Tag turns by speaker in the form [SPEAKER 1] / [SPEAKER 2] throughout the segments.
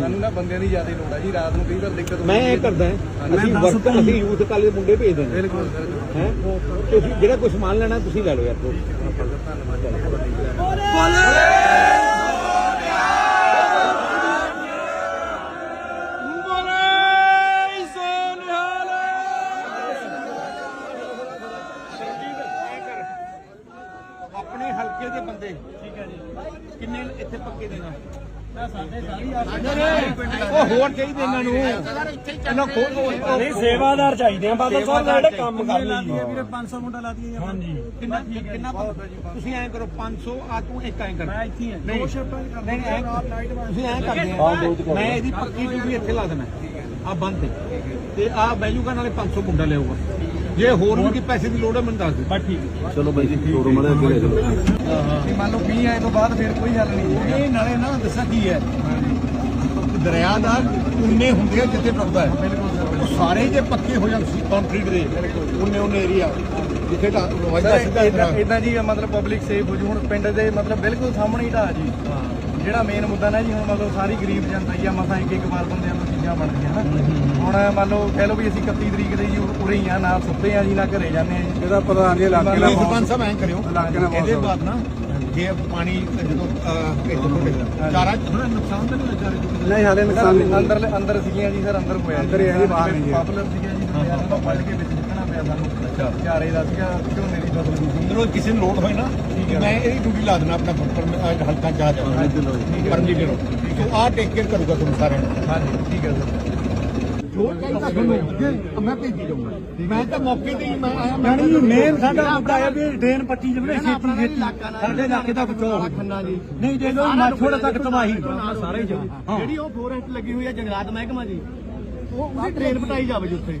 [SPEAKER 1] ਸਾਨੂੰ ਨਾ ਬੰਦਿਆਂ ਦੀ ਜ਼ਿਆਦਾ ਲੋੜ ਹੈ ਜੀ ਰਾਤ ਨੂੰ ਕਈ ਵਾਰ ਦਿੱਕਤ
[SPEAKER 2] ਮੈਂ ਇਹ ਕਰਦਾ ਅਸੀਂ ਵਰਕਰ ਅਸੀਂ ਯੂਥ ਕਾਲੇ ਮੁੰਡੇ ਭੇਜ ਦਿੰਦੇ
[SPEAKER 1] ਬਿਲਕੁਲ
[SPEAKER 2] ਹੈ? ਤੁਸੀਂ ਜਿਹੜਾ ਕੋਈ ਸਮਾਨ ਲੈਣਾ ਤੁਸੀਂ ਲੈ ਲਓ ਯਾਰ ਆਪਣੇ ਹਲਕੇ ਦੇ ਬੰਦੇ। ਠੀਕ ਹੈ ਜੀ। ਕਿੰਨੇ ਇੱਥੇ ਪੱਕੇ ਦੇਣਾ ਉਹ ਹੋਰ ਚਾਹੀਦੇ ਇਹਨਾਂ ਨੂੰ। ਇਹਨਾਂ ਕੋਲ
[SPEAKER 3] ਨਹੀਂ ਸੇਵਾਦਾਰ ਚਾਹੀਦੇ ਆ ਬਾਦਲ ਸਾਹਿਬ ਦਾ ਜਿਹੜੇ ਕੰਮ ਕਰ ਲਈ
[SPEAKER 1] ਵੀਰੇ 500 ਮੁੰਡਾ ਲਾ ਦਈਏ
[SPEAKER 3] ਹਾਂਜੀ।
[SPEAKER 2] ਕਿੰਨਾ ਕਿੰਨਾ ਤੁਸੀਂ ਐਂ ਕਰੋ 500 ਆ ਤੂੰ ਇੱਕ ਐਂ ਕਰ।
[SPEAKER 1] ਮੈਂ ਇੱਥੇ ਹੀ ਹਾਂ।
[SPEAKER 2] ਨਹੀਂ।
[SPEAKER 1] ਦੋ ਸ਼ਿਫਟਾਂ ਚ
[SPEAKER 2] ਨਹੀਂ ਐਂ ਤੁਸੀਂ ਐਂ ਕਰਦੇ ਆ ਮੈਂ ਇਹਦੀ ਪੱਕੀ ਡਿਊਟੀ ਇੱਥੇ ਲਾ ਦੇਣਾ। ਆ ਬੰਦ ਤੇ। ਤੇ ਆ ਬੈਜੂਗਾ ਨਾਲੇ 500 ਮੁੰਡਾ ਲਿਆਊਗਾ। ਜੇ ਹੋਰ ਵੀ ਕੀ ਪੈਸੇ ਦੀ ਲੋੜ ਹੈ ਮੈਨੂੰ ਦੱਸ ਦਿਓ। ਬਸ ਠੀਕ
[SPEAKER 4] ਚਲੋ ਬਾਈ ਜੀ ਤੋਰੋ ਮੜੇ ਅੱਗੇ ਲੈ ਜਾਓ।
[SPEAKER 1] ਕਿ ਮੰਨ ਲਓ 20 ਆਏ ਤੋਂ ਬਾਅਦ ਫਿਰ ਕੋਈ ਹੱਲ ਨਹੀਂ।
[SPEAKER 2] ਇਹ ਨਾਲੇ ਨਾ ਦੱਸਾਂ ਕੀ ਹੈ। ਦਰਿਆ ਦਾ ਉਨੇ ਹੁੰਦੇ ਆ ਜਿੱਥੇ ਟੁੱਟਦਾ ਹੈ। ਉਹ ਸਾਰੇ ਜੇ ਪੱਕੇ ਹੋ ਜਾਣ ਸੀ ਕੰਕਰੀਟ ਦੇ ਉਨੇ ਉਨੇ ਏਰੀਆ ਜਿੱਥੇ ਤਾਂ ਵਜਦਾ ਸਿੱਧਾ
[SPEAKER 1] ਇਦਾਂ ਜੀ ਮਤਲਬ ਪਬਲਿਕ ਸੇਫ ਹੋ ਜੂ। ਹੁਣ ਪਿੰਡ ਦੇ ਮਤਲਬ ਬਿਲਕੁਲ ਸਾਹਮਣੇ ਹੀ ਢਾਹ ਜੀ। ਜਿਹੜਾ ਮੇਨ ਮੁੱਦਾ ਨਾ ਜੀ ਹੁਣ ਮਤਲਬ ਸਾਰੀ ਗਰੀਬ ਜਨਤਾ ਹੀ ਆ ਮਸਾਂ ਇੱਕ ਇੱਕ ਵਾਰ ਬੰਦਿਆਂ ਨੂੰ ਚੀਜ਼ਾਂ ਬਣਦੀਆਂ ਨਾ। ਹੁਣ ਮੰਨ ਲਓ ਕਹਿ ਲਓ ਵੀ ਅਸੀਂ 31 ਤਰੀਕ ਦੇ ਜੀ ਉਰੇ ਹੀ ਆ ਨਾ ਸੁੱਤੇ ਆ ਜੀ ਨਾ ਘਰੇ ਜਾਂਦੇ ਆ ਜੀ।
[SPEAKER 4] ਇਹਦਾ ਪਤਾ ਨਹੀਂ ਇਲਾਕੇ
[SPEAKER 2] ਨਹੀਂ ਸਰਪੰਚ ਸਾਹਿਬ ਐਂ ਕਰਿਓ
[SPEAKER 4] ਇਲਾਕੇ
[SPEAKER 2] ਇਹਦੇ ਬਾਅਦ ਨਾ ਜੇ ਪਾਣੀ ਜਦੋਂ ਅਹ, ਇੱਕ ਫੁੱਟ ਚਾਰਾ ਥੋੜਾ ਨੁਕਸਾਨ ਤਾਂ ਨਹੀਂ ਹੋਇਆ ਚਾਰੇ?
[SPEAKER 4] ਨਹੀਂ ਹਾਲੇ ਨੁਕਸਾਨ ਨਹੀਂ
[SPEAKER 1] ਅੰਦਰ ਅੰਦਰ ਸੀਗੀਆਂ ਜੀ ਸਰ ਅੰਦਰ ਹੋਇਆ
[SPEAKER 4] ਅੰਦਰ ਹੀ ਹੈ ਜੀ, ਬਾਹਰ ਨਹੀਂ ਜੀ।
[SPEAKER 1] ਪਾਪੂਲਰ ਸੀਗੀਆਂ ਜੀ ਕੇ ਵਿੱਚ ਨਿਕਲਣਾ ਪਿਆ ਸਾਨੂੰ। ਚਾਰੇ ਦਾ ਸੀਗਾ ਝੋਨੇ ਦੀ ਫਸਲ ਦੀ
[SPEAKER 2] ਅੰਦਰੋਂ ਕਿਸੇ ਨੂੰ ਲੋਡ ਹੋਏ ਨਾ ਮੈਂ ਇਹਦੀ ਡਿਊਟੀ ਲਾ ਦੇਣਾ ਆਪਣਾ ਪਰ ਹਲਕਾ ਚਾਹ ਜਾ ਪਰਮਲੀ ਦੇ ਸੋ ਆ ਟੇਕ ਕੇਅਰ ਕਰੂਗਾ ਤੁਹਾਨੂੰ ਸਾਰਿਆਂ ਨੂੰ।
[SPEAKER 1] ਹਾਂਜੀ ਠੀਕ ਹੈ ਸਰ।
[SPEAKER 2] ਜੋ ਚਾਹੀਦਾ ਤੁਹਾਨੂੰ ਮੈਂ ਭੇਜੀ ਜਾਊਂਗਾ। ਮੈਂ ਤਾਂ ਮੌਕੇ ਤੇ ਹੀ ਮੈਂ ਆਇਆ ਮੈਂ
[SPEAKER 3] ਯਾਨੀ ਮੇਨ ਸਾਡਾ ਮੁੱਦਾ ਹੈ ਵੀ ਡਰੇਨ ਪੱਟੀ ਜਮਨੇ ਛੇਤੀ ਛੇਤੀ ਸਾਡੇ ਇਲਾਕੇ ਦਾ ਬਚਾਓ।
[SPEAKER 1] ਖੰਨਾ ਜੀ।
[SPEAKER 3] ਨਹੀਂ ਦੇ ਲੋ ਮਾਛੋੜ ਤੱਕ ਤਬਾਹੀ
[SPEAKER 1] ਸਾਰੇ ਜਿਹੜੀ ਉਹ ਫੋਰੈਸਟ ਲੱਗੀ ਹੋਈ ਹੈ ਜੰਗਲਾਤ ਮਹਿਕਮਾ ਜੀ ਉਹ ਉਹਦੀ ਟ੍ਰੇਨ ਪਟਾਈ ਜਾਵੇ ਜੀ ਉੱਥੇ।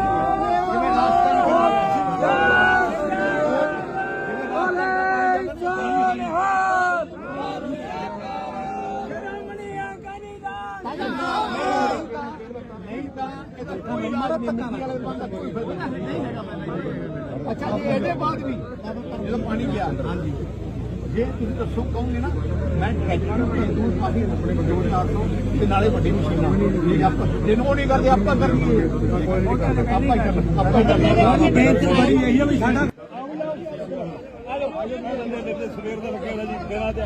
[SPEAKER 2] ਨਹੀਂ ਤਾਂ ਇਹਦਾ ਕੋਈ ਮਾਰਾ ਪੱਕਾ ਅੱਛਾ ਜੀ ਇਹਦੇ ਬਾਅਦ ਵੀ ਜਦੋਂ ਪਾਣੀ ਗਿਆ ਹਾਂਜੀ। ਜੇ ਤੁਸੀਂ ਦੱਸੋ ਕਹੋਗੇ ਨਾ ਮੈਂ ਟਰੈਕਟਰ ਨੂੰ ਦੂੰ ਕਾਫੀ ਆਪਣੇ ਵੱਡੇ ਨਾਲ ਤੋਂ ਤੇ ਨਾਲੇ ਵੱਡੀ ਮਸ਼ੀਨਾਂ ਜੇ ਆਪਾਂ ਜਿਹਨੂੰ ਨਹੀਂ ਕਰਦੇ ਆਪਾਂ ਕਰੀਏ ਆਪਾਂ ਹੀ ਕਰ ਆਪਾਂ ਹੀ ਕਰ
[SPEAKER 3] ਬੇਨਤੀ ਬੜੀ ਇਹੀ ਹੈ ਵੀ ਸਾਡਾ
[SPEAKER 2] ਸਵੇਰ ਦਾ ਲੱਗਿਆ ਜੀ ਦਿਨਾਂ ਤੇ